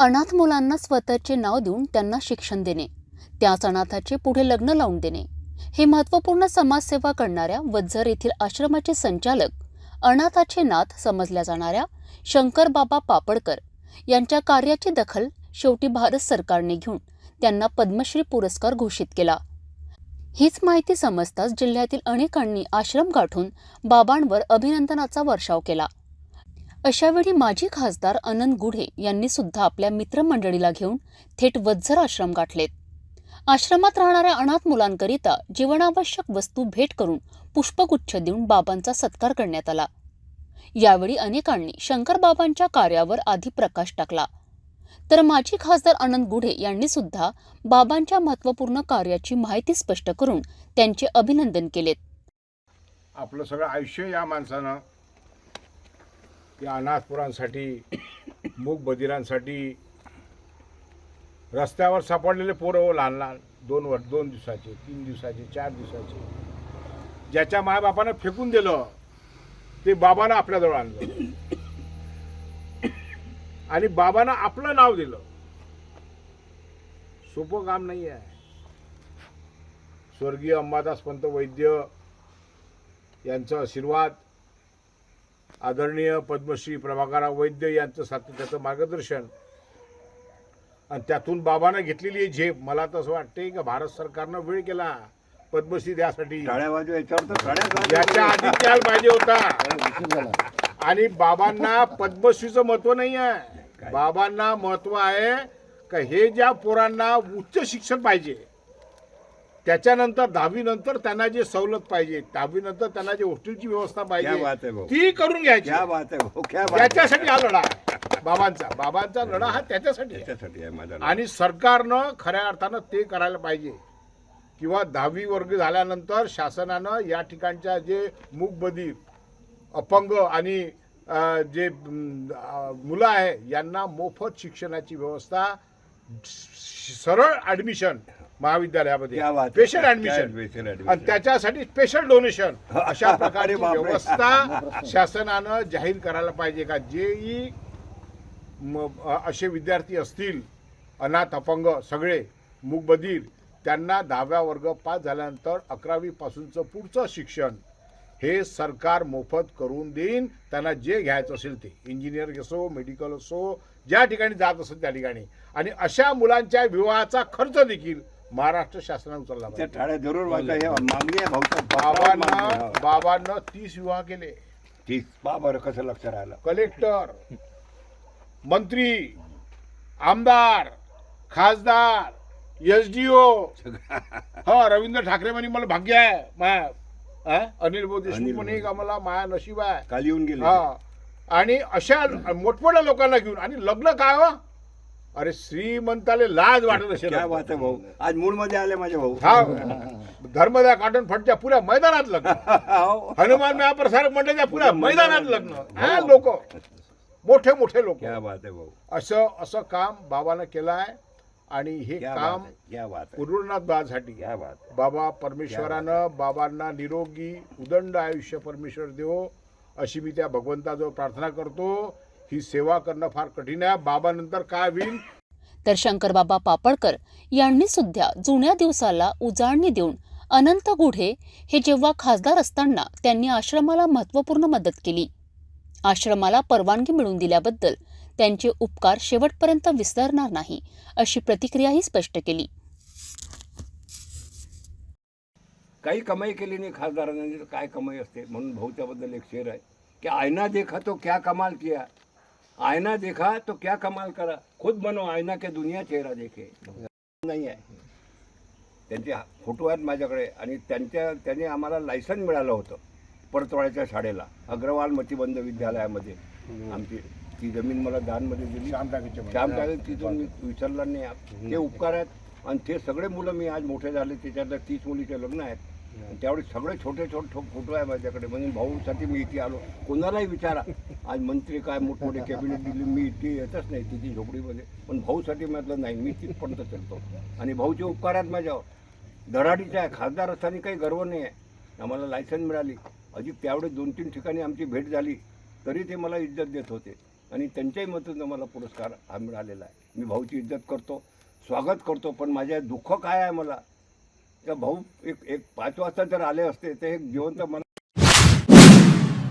अनाथ मुलांना स्वतःचे नाव देऊन त्यांना शिक्षण देणे त्याच अनाथाचे पुढे लग्न लावून देणे. हे महत्त्वपूर्ण समाजसेवा करणाऱ्या वज्झर येथील आश्रमाचे संचालक अनाथाचे नाथ समजल्या जाणाऱ्या शंकरबाबा पापडकर यांच्या कार्याची दखल शेवटी भारत सरकारने घेऊन त्यांना पद्मश्री पुरस्कार घोषित केला. हीच माहिती समजताच जिल्ह्यातील अनेकांनी आश्रम गाठून बाबांवर अभिनंदनाचा वर्षाव केला. अशावेळी माजी खासदार अनंत गुढे यांनी सुद्धा आपल्या मित्रमंडळीला घेऊन थेट वज्जर आश्रम गाठलेत. आश्रमात राहणाऱ्या अनाथ मुलांकरिता जीवनावश्यक वस्तू भेट करून पुष्पगुच्छ देऊन बाबांचा सत्कार करण्यात आला. यावेळी अनेकांनी शंकरबाबांच्या कार्यावर आधी प्रकाश टाकला. तर माजी खासदार अनंत गुढे यांनी सुद्धा बाबांच्या महत्त्वपूर्ण कार्याची माहिती स्पष्ट करून त्यांचे अभिनंदन केलेत. आपलं सगळं आयुष्य या माणसानं या अनाथपुरांसाठी मूग बधिरांसाठी रस्त्यावर सापडलेले पोरं हो लहान लहान दोन वर दोन दिवसाचे तीन दिवसाचे चार दिवसाचे. ज्याच्या मायबापानं फेकून दिलं ते बाबानं आपल्याजवळ आणलं. आणि बाबानं आपलं नाव दिलं. सोपं काम नाही आहे स्वर्गीय अंबादास पंत वैद्य यांचा आशीर्वाद आदरणीय पद्मश्री प्रभाकरराव वैद्य यांचं सातत्याचं मार्गदर्शन आणि त्यातून बाबानं घेतलेली झेप. मला तर असं वाटते का भारत सरकारनं वेळ केला पद्मश्री द्यासाठी. याच्या आधी द्यायला पाहिजे होता. आणि बाबांना पद्मश्रीचं महत्त्व नाही आहे. बाबांना महत्त्व आहे का हे ज्या पोरांना उच्च शिक्षण पाहिजे त्याच्यानंतर दहावी नंतर त्यांना जे सवलत पाहिजे दहावी नंतर त्यांना जे हॉस्टेलची व्यवस्था पाहिजे ती करून घ्यायची. त्याच्यासाठी हा लढा बाबांचा बाबांचा लढा हा त्याच्यासाठी. त्याच्यासाठी आणि सरकारनं खऱ्या अर्थानं ते करायला पाहिजे. किंवा दहावी वर्ग झाल्यानंतर शासनानं या ठिकाणच्या जे मूकबधीर अपंग आणि जे मुलं आहे यांना मोफत शिक्षणाची व्यवस्था सरळ ऍडमिशन महाविद्यालयामध्ये. Special admission. आणि त्याच्यासाठी स्पेशल डोनेशन अशा बापरे. व्यवस्था शासनानं जाहीर करायला पाहिजे का? जेही असे विद्यार्थी असतील अनाथ अपंग सगळे मूकबधीर त्यांना दहाव्या वर्ग पास झाल्यानंतर अकरावी पासूनचं पुढचं शिक्षण हे सरकार मोफत करून देईन. त्यांना जे घ्यायचं असेल ते. इंजिनियर असो मेडिकल असो ज्या ठिकाणी जात असेल त्या ठिकाणी. आणि अशा मुलांच्या विवाहाचा खर्च देखील महाराष्ट्र शासनाने उचलला त्या पाहिजे. टाळ्या जरूर हे मागणी आहे भाऊच्या बाबांना बाबांना तीस विवाह केले. ठीक बरं कसं लक्ष राहिलं. कलेक्टर मंत्री आमदार खासदार एस डी ओ हा रवींद्र ठाकरे म्हणे मला भाग्य आहे माया हा? अनिल भाऊ देशमुख अनिल म्हणे भाऊ. का मला माया नशीब आहे. काल येऊन गेले हा. आणि अशा मोठमोठ्या लोकांना घेऊन आणि लग्न काय हो? अरे श्रीमंताले लाज वाटत असेल. क्या बात आहे भाऊ. आज मूडमध्ये आले माझे भाऊ. हा. धर्मदा कॉटन फटच्या पुऱ्या मैदानात लग्न. हो. हनुमान महाप्रसारक मंडळाच्या पुऱ्या मैदानात लग्न. हा. लोक. मोठे मोठे लोक. क्या बात आहे भाऊ. असं असं काम बाबानं केलं आहे आणि हे काम पूर्णनाथ बात आहे बाबा परमेश्वरानं बाबांना निरोगी उदंड आयुष्य परमेश्वर देवो अशी मी त्या भगवंताजवळ प्रार्थना करतो. ही सेवा करणं फार कठीण आहे. बाबानंतर काय होईल? तर शंकरबाबा पापडकर यांनी सुद्धा जुन्या दिवसाला उजाळणी देऊन अनंत गुढे हे जेव्हा खासदार असताना त्यांनी आश्रमाला महत्त्वपूर्ण मदत केली. आश्रमाला परवानगी मिळवून दिल्याबद्दल त्यांचे उपकार शेवटपर्यंत विसरणार नाही अशी प्रतिक्रियाही स्पष्ट केली. काही कमाई केली नाही खासदारांनी काय कमाई असते? म्हणून भाऊ त्याबद्दल एक शेर आहे की आयना देखा तो क्या कमाल किया. आयना देखा तो क्या कमाल करा। खुद बनो आयना के दुनिया चेहरा देखे। नाही आहे। त्यांचे फोटो आहेत माझ्याकडे आणि त्यांच्या त्यांनी आम्हाला लायसन मिळालं होतं परतवाड्याच्या शाळेला अग्रवाल मतिबंध विद्यालयामध्ये. आमची ती जमीन मला दानमध्ये दिली. श्याम टाकीत तिथून मी विसरला नाही. ते उपकार आहेत. आणि ते सगळे मुलं मी आज मोठे झाले त्याच्यातल्या तीस मुलीचे लग्न आहेत. त्यावेळी सगळे छोटे छोटे फोटो आहे माझ्याकडे. म्हणून भाऊसाठी मी इथे आलो. कोणालाही विचारा. आज मंत्री काय मोठमोठे कॅबिनेट दिली मी इथे येतच नाही तिथे झोपडीमध्ये. पण भाऊसाठी म्हटलं नाही मी तिथपर्यंत चलतो. आणि भाऊचे उपकार आहेत माझ्यावर. धडाडीचा आहे. खासदार असताना काही गर्व नाही आहे. आम्हाला लायसन मिळाली. अजून त्यावेळी दोन तीन ठिकाणी आमची भेट झाली. तरी ते मला इज्जत देत होते. आणि त्यांच्याही मधून मला पुरस्कार हा मिळालेला आहे. मी भाऊची इज्जत करतो. स्वागत करतो. पण माझ्या दुःख काय आहे मला? तर भाऊ एक एक पाच वाजता जर आले असते तर एक जिवंत मन